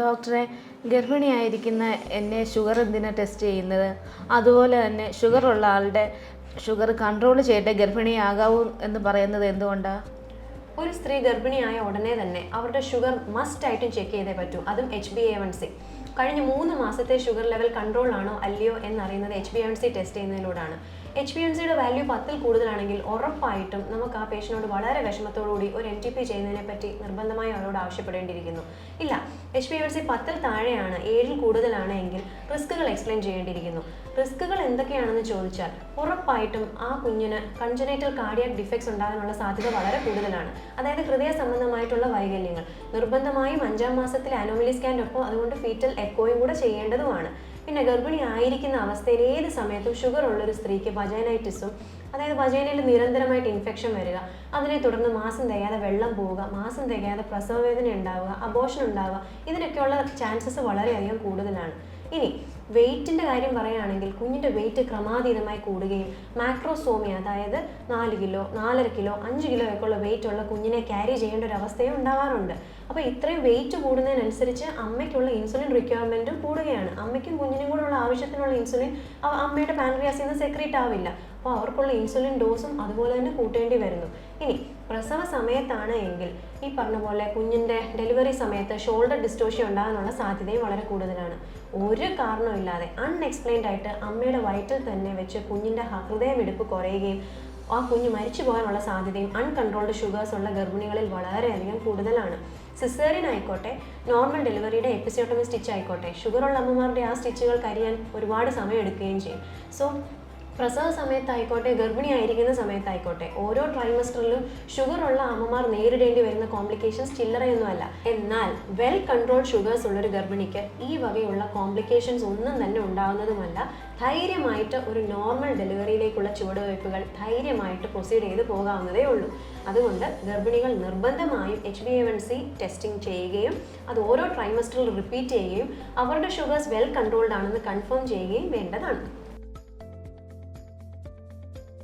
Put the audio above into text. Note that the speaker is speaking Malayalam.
ഡോക്ടറെ ഗർഭിണിയായിരിക്കുന്ന എന്നെ ഷുഗർ എന്തിനാ ടെസ്റ്റ് ചെയ്യുന്നത്? അതുപോലെ തന്നെ ഷുഗർ ഉള്ള ആളുടെ ഷുഗർ കൺട്രോൾ ചെയ്തിട്ട് ഗർഭിണിയാകാവൂ എന്ന് പറയുന്നത് എന്തുകൊണ്ടാണ് ഒരു സ്ത്രീ ഗർഭിണിയായ ഉടനെ തന്നെ അവരുടെ ഷുഗർ മസ്റ്റ് ആയിട്ടും ചെക്ക് ചെയ്തേ പറ്റൂ. അതും H B A one C കഴിഞ്ഞ മൂന്ന് മാസത്തെ ഷുഗർ ലെവൽ കൺട്രോൾ ആണോ അല്ലയോ എന്നറിയുന്നത് H B A one C test ചെയ്യുന്നതിലൂടെയാണ്. H P N സിയുടെ വാല്യൂ പത്തിൽ കൂടുതലാണെങ്കിൽ ഉറപ്പായിട്ടും നമുക്ക് ആ പേഷ്യനോട് വളരെ വിഷമത്തോടുകൂടി ഒരു എൻ ടി പി ചെയ്യുന്നതിനെ പറ്റി നിർബന്ധമായി അവരോട് ആവശ്യപ്പെടേണ്ടിയിരിക്കുന്നു. ഇല്ല എച്ച് പി എൻ സി പത്തിൽ താഴെയാണ് ഏഴിൽ കൂടുതലാണ് എങ്കിൽ റിസ്കുകൾ എക്സ്പ്ലെയിൻ ചെയ്യേണ്ടിയിരിക്കുന്നു. റിസ്കുകൾ എന്തൊക്കെയാണെന്ന് ചോദിച്ചാൽ ഉറപ്പായിട്ടും ആ കുഞ്ഞിന് കൺജനേറ്റൽ കാർഡിയാക് ഡിഫക്ട്സ് ഉണ്ടാകാനുള്ള സാധ്യത വളരെ കൂടുതലാണ്. അതായത് ഹൃദയ സംബന്ധമായിട്ടുള്ള വൈകല്യങ്ങൾ. നിർബന്ധമായും അഞ്ചാം മാസത്തിലെ അനോമലി സ്കാന്റെ ഒപ്പം അതുകൊണ്ട് ഫീറ്റൽ എക്കോയും കൂടെ ചെയ്യേണ്ടതുമാണ്. പിന്നെ ഗർഭിണി ആയിരിക്കുന്ന അവസ്ഥയിൽ ഏത് സമയത്തും ഷുഗർ ഉള്ളൊരു സ്ത്രീക്ക് വജൈനൈറ്റിസും അതായത് വജൈനയിൽ നിരന്തരമായിട്ട് ഇൻഫെക്ഷൻ വരിക അതിനെ തുടർന്ന് മാസം തികയാതെ വെള്ളം പോവുക മാസം തികയാതെ പ്രസവവേദന ഉണ്ടാവുക അബോഷൻ ഉണ്ടാവുക ഇതിനൊക്കെയുള്ള ചാൻസസ് വളരെയധികം കൂടുതലാണ്. ഇനി വെയിറ്റിന്റെ കാര്യം പറയുകയാണെങ്കിൽ കുഞ്ഞിന്റെ വെയിറ്റ് ക്രമാതീതമായി കൂടുകയും മാക്രോസോമിയ അതായത് നാല് കിലോ നാലര കിലോ അഞ്ച് കിലോ ഒക്കെ ഉള്ള വെയിറ്റ് ഉള്ള കുഞ്ഞിനെ ക്യാരി ചെയ്യേണ്ട ഒരു അവസ്ഥയും ഉണ്ടാവാറുണ്ട്. അപ്പോൾ ഇത്രയും വെയിറ്റ് കൂടുന്നതിനനുസരിച്ച് അമ്മയ്ക്കുള്ള ഇൻസുലിൻ റിക്വയർമെന്റും കൂടുകയാണ്. അമ്മയ്ക്കും കുഞ്ഞിനും കൂടെ ഉള്ള ആവശ്യത്തിനുള്ള ഇൻസുലിൻ അമ്മയുടെ പാൻക്രിയാസിൽ നിന്ന് സെക്രീറ്റ് ആവില്ല. അപ്പോൾ അവർക്കുള്ള ഇൻസുലിൻ ഡോസും അതുപോലെ തന്നെ കൂട്ടേണ്ടി വരുന്നു. ഇനി പ്രസവ സമയത്താണ് എങ്കിൽ ഈ പറഞ്ഞ പോലെ കുഞ്ഞിന്റെ ഡെലിവറി സമയത്ത് ഷോൾഡർ ഡിസ്റ്റോഷ്യം ഉണ്ടാകാനുള്ള സാധ്യതയും വളരെ കൂടുതലാണ്. ഒരു കാരണമില്ലാതെ അൺഎക്സ്പ്ലെയിൻഡ് ആയിട്ട് അമ്മയുടെ വയറ്റിൽ തന്നെ വെച്ച് കുഞ്ഞിന്റെ ഹൃദയമിടിപ്പ് കുറയുകയും ആ കുഞ്ഞ് മരിച്ചു പോകാനുള്ള സാധ്യതയും അൺകൺട്രോൾഡ് ഷുഗേഴ്സ് ഉള്ള ഗർഭിണികളിൽ വളരെയധികം കൂടുതലാണ്. സിസേറിയൻ ആയിക്കോട്ടെ നോർമൽ ഡെലിവറിയുടെ എപ്പിസിയോട്ടമി സ്റ്റിച്ച് ആയിക്കോട്ടെ ഷുഗർ ഉള്ള അമ്മമാരുടെ ആ സ്റ്റിച്ചുകൾ കരിയാൻ ഒരുപാട് സമയം എടുക്കുകയും ചെയ്യും. സോ പ്രസവ സമയത്തായിക്കോട്ടെ ഗർഭിണിയായിരിക്കുന്ന സമയത്തായിക്കോട്ടെ ഓരോ ട്രൈമസ്റ്ററിലും ഷുഗർ ഉള്ള അമ്മമാർ നേരിടേണ്ടി വരുന്ന കോംപ്ലിക്കേഷൻസ് ചില്ലറയൊന്നുമല്ല എന്നാൽ വെൽ കൺട്രോൾ ഷുഗേഴ്സ് ഉള്ളൊരു ഗർഭിണിക്ക് ഈ വകയുള്ള കോംപ്ലിക്കേഷൻസ് ഒന്നും തന്നെ ഉണ്ടാകുന്നതുമല്ല ധൈര്യമായിട്ട് ഒരു നോർമൽ ഡെലിവറിയിലേക്കുള്ള ചുവടുവയ്പ്പുകൾ ധൈര്യമായിട്ട് പ്രൊസീഡ് ചെയ്ത് പോകാവുന്നതേ ഉള്ളൂ. അതുകൊണ്ട് ഗർഭിണികൾ നിർബന്ധമായും H B A one C testing ചെയ്യുകയും അത് ഓരോ ട്രൈമസ്റ്ററിൽ റിപ്പീറ്റ് ചെയ്യുകയും അവരുടെ ഷുഗേഴ്സ് വെൽ കൺട്രോൾഡ് ആണെന്ന് കൺഫേം ചെയ്യുകയും വേണ്ടതാണ്.